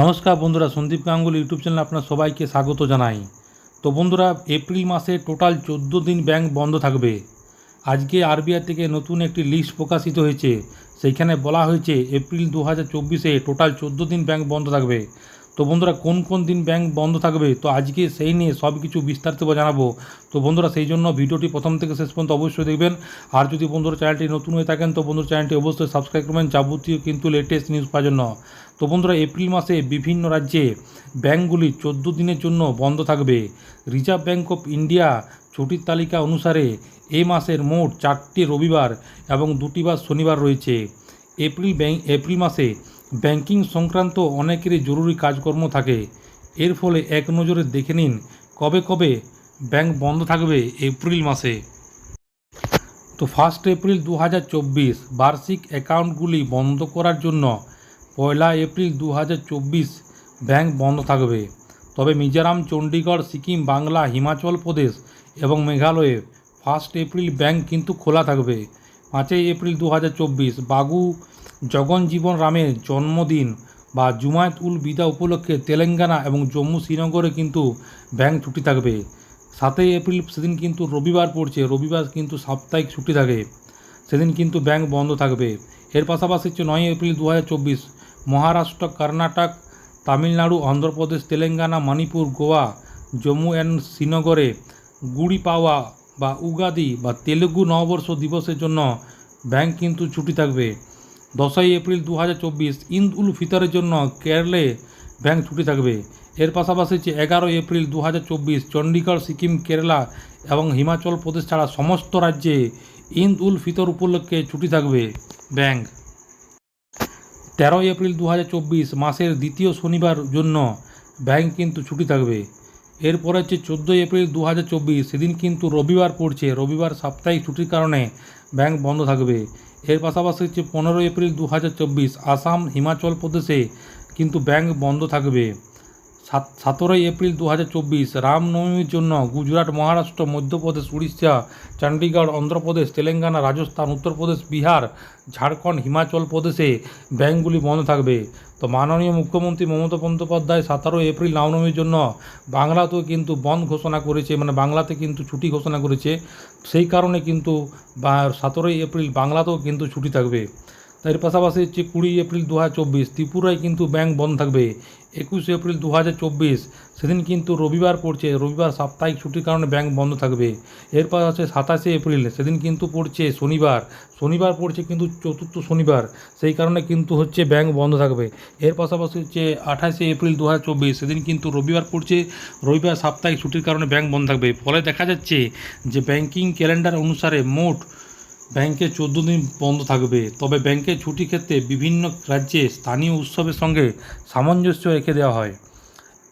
নমস্কার বন্ধুরা, Sandeep Ganguly YouTube channel আপনার সবাইকে স্বাগত জানাই। তো বন্ধুরা, এপ্রিল মাসে টোটাল চোদ্দ দিন ব্যাংক বন্ধ থাকবে। আজকে আরবিআই থেকে নতুন একটি লিস্ট প্রকাশিত হয়েছে। সেইখানে বলা হয়েছে, এপ্রিল দু হাজার চব্বিশে টোটাল চোদ্দ দিন ব্যাংক বন্ধ থাকবে। তো বন্ধুরা, কোন কোন দিন ব্যাংক বন্ধ থাকবে? তো আজকে সেই নিয়ে সব কিছু বিস্তারিত জানাব। তো বন্ধুরা, সেই জন্য ভিডিওটি প্রথম থেকে শেষ পর্যন্ত অবশ্যই দেখবেন। আর যদি বন্ধুরা চ্যানেলটি নতুন হয়ে থাকেন, তো বন্ধুরা চ্যানেলটি অবশ্যই সাবস্ক্রাইব করবেন। যাবতীয় কিন্তু লেটেস্ট নিউজ পাওয়ার জন্য। তো বন্ধুরা এপ্রিল মাসে বিভিন্ন রাজ্যে ব্যাংকগুলি চোদ্দ দিনের জন্য বন্ধ থাকবে। রিজার্ভ ব্যাংক অফ ইন্ডিয়া ছুটির তালিকা অনুসারে এ মাসের মোট চারটি রবিবার এবং দুটি বার শনিবার রয়েছে। এপ্রিল ব্যাংক এপ্রিল মাসে ব্যাংকিং সংক্রান্ত অনেকেরই জরুরি কাজকর্ম থাকে। এর ফলে এক নজরে দেখে নিন কবে কবে ব্যাংক বন্ধ থাকবে এপ্রিল মাসে। তো ফার্স্ট এপ্রিল দু হাজার চব্বিশ বার্ষিক অ্যাকাউন্টগুলি বন্ধ করার জন্য পয়লা এপ্রিল দু হাজার চব্বিশ ব্যাংক বন্ধ থাকবে। তবে মিজোরাম চণ্ডীগড় সিকিম, বাংলা, হিমাচল প্রদেশ এবং মেঘালয়ে ফার্স্ট এপ্রিল ব্যাংক কিন্তু খোলা থাকবে। পাঁচই এপ্রিল দু হাজার চব্বিশ বাগু জগনজীবন রামের জন্মদিন বা জুমায়েত উল বিদা উপলক্ষে তেলেঙ্গানা এবং জম্মু শ্রীনগরে কিন্তু ব্যাংক ছুটি থাকবে। সাতই এপ্রিল সেদিন কিন্তু রবিবার পড়ছে, রবিবার কিন্তু সাপ্তাহিক ছুটি থাকে। সেদিন কিন্তু ব্যাংক বন্ধ থাকবে। এর পাশাপাশি হচ্ছে নয় এপ্রিল দু হাজার চব্বিশ, মহারাষ্ট্র, কর্ণাটক, তামিলনাড়ু, অন্ধ্রপ্রদেশ, তেলেঙ্গানা, মণিপুর, গোয়া, জম্মু অ্যান্ড শ্রীনগরে গুড়ি পাওয়া বা উগাদি বা তেলেগু নববর্ষ দিবসের জন্য ব্যাংক কিন্তু ছুটি থাকবে। দশই এপ্রিল দু হাজার চব্বিশ ঈদ উল ফিতরের জন্য কেরলে ব্যাংক ছুটি থাকবে। এর পাশাপাশি হচ্ছে এগারোই এপ্রিল দু হাজার চব্বিশ চণ্ডীগড় সিকিম, কেরালা এবং হিমাচল প্রদেশ ছাড়া সমস্ত রাজ্যে ঈদ উল ফিতর উপলক্ষে ছুটি থাকবে ব্যাংক। তেরোই এপ্রিল দু হাজার চব্বিশ মাসের দ্বিতীয় শনিবার জন্য ব্যাংক কিন্তু ছুটি থাকবে। এরপরে হচ্ছে চোদ্দোই এপ্রিল দু হাজার চব্বিশ, সেদিন কিন্তু রবিবার পড়ছে। রবিবার সাপ্তাহিক ছুটির কারণে ব্যাংক বন্ধ থাকবে। এর পাশাপাশি হচ্ছে পনেরো এপ্রিল দু হাজার চব্বিশ আসাম, হিমাচল প্রদেশে কিন্তু ব্যাংক বন্ধ থাকবে। সাত সতেরোই এপ্রিল দু হাজার চব্বিশ, রামনবমীর জন্য গুজরাট, মহারাষ্ট্র, মধ্যপ্রদেশ, উড়িষ্যা চণ্ডীগড় অন্ধ্রপ্রদেশ, তেলেঙ্গানা, রাজস্থান, উত্তরপ্রদেশ, বিহার, ঝাড়খণ্ড, হিমাচল প্রদেশে ব্যাংকগুলি বন্ধ থাকবে। তো মাননীয় মুখ্যমন্ত্রী মমতা বন্দ্যোপাধ্যায় সতেরোই এপ্রিল রামনবমীর জন্য বাংলাতেও কিন্তু বন্ধ ঘোষণা করেছে মানে বাংলাতে কিন্তু ছুটি ঘোষণা করেছে। সেই কারণে কিন্তু সতেরোই এপ্রিল বাংলাতেও কিন্তু ছুটি থাকবে। এর পাশাপাশি হচ্ছে কুড়ি এপ্রিল দু ত্রিপুরায় কিন্তু ব্যাংক বন্ধ থাকবে। একুশে এপ্রিল দু হাজার চব্বিশ, সেদিন কিন্তু রবিবার পড়ছে, রবিবার সাপ্তাহিক ছুটির কারণে ব্যাংক বন্ধ থাকবে। এরপর আছে সাতাশে এপ্রিল, সেদিন কিন্তু পড়ছে শনিবার শনিবার পড়ছে কিন্তু চতুর্থ শনিবার, সেই কারণে কিন্তু হচ্ছে ব্যাংক বন্ধ থাকবে। এর পাশাপাশি হচ্ছে আঠাশে এপ্রিল দু হাজার চব্বিশ, সেদিন কিন্তু রবিবার পড়ছে, রবিবার সাপ্তাহিক ছুটির কারণে ব্যাংক বন্ধ থাকবে। ফলে দেখা যাচ্ছে যে ব্যাংকিং ক্যালেন্ডার অনুসারে মোট ব্যাংকে চোদ্দ দিন বন্ধ থাকবে। তবে ব্যাংকের ছুটি ক্ষেত্রে বিভিন্ন রাজ্যে স্থানীয় উৎসবের সঙ্গে সামঞ্জস্য রেখে দেওয়া হয়।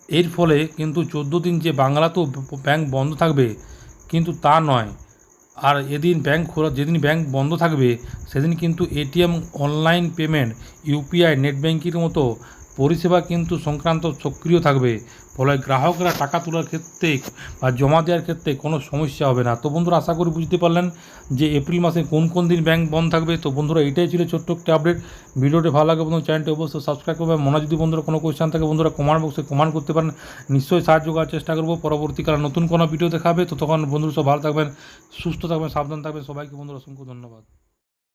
এর ফলে কিন্তু চোদ্দ দিন যে বাংলাতেও ব্যাংক বন্ধ থাকবে, কিন্তু তা নয়। আর এদিন ব্যাংক খোলা, যেদিন ব্যাংক বন্ধ থাকবে, সেদিন কিন্তু ATM online payment, UPI, net ব্যাংকিংয়ের মতো পরিষেবা কিন্তু সংক্রান্ত সক্রিয় থাকবে। ফলে গ্রাহকরা টাকা তোলার ক্ষেত্রে বা জমা দেওয়ার ক্ষেত্রে কোনো সমস্যা হবে না। তো বন্ধুরা, আশা করি বুঝতে পারলেন যে এপ্রিল মাসে কোন কোন দিন ব্যাংক বন্ধ থাকবে। তো বন্ধুরা, এটাই ছিল ছোট্ট একটা আপডেট ভিডিওটি ভালো লাগে বন্ধু, চ্যানেলটি অবশ্যই সাবস্ক্রাইব করবে মনে যদি বন্ধুরা কোনো কোয়েশ্চেন থাকে, বন্ধুরা কমেন্ট বক্সে কমেন্ট করতে পারেন। নিশ্চয়ই সাহায্য করার চেষ্টা করব। পরবর্তীকালে নতুন কোনো ভিডিও দেখাবে। তো তখন বন্ধুরা সব ভালো থাকবেন, সুস্থ থাকবেন, সাবধান থাকবেন। সবাইকে বন্ধুরা অসংখ্য ধন্যবাদ।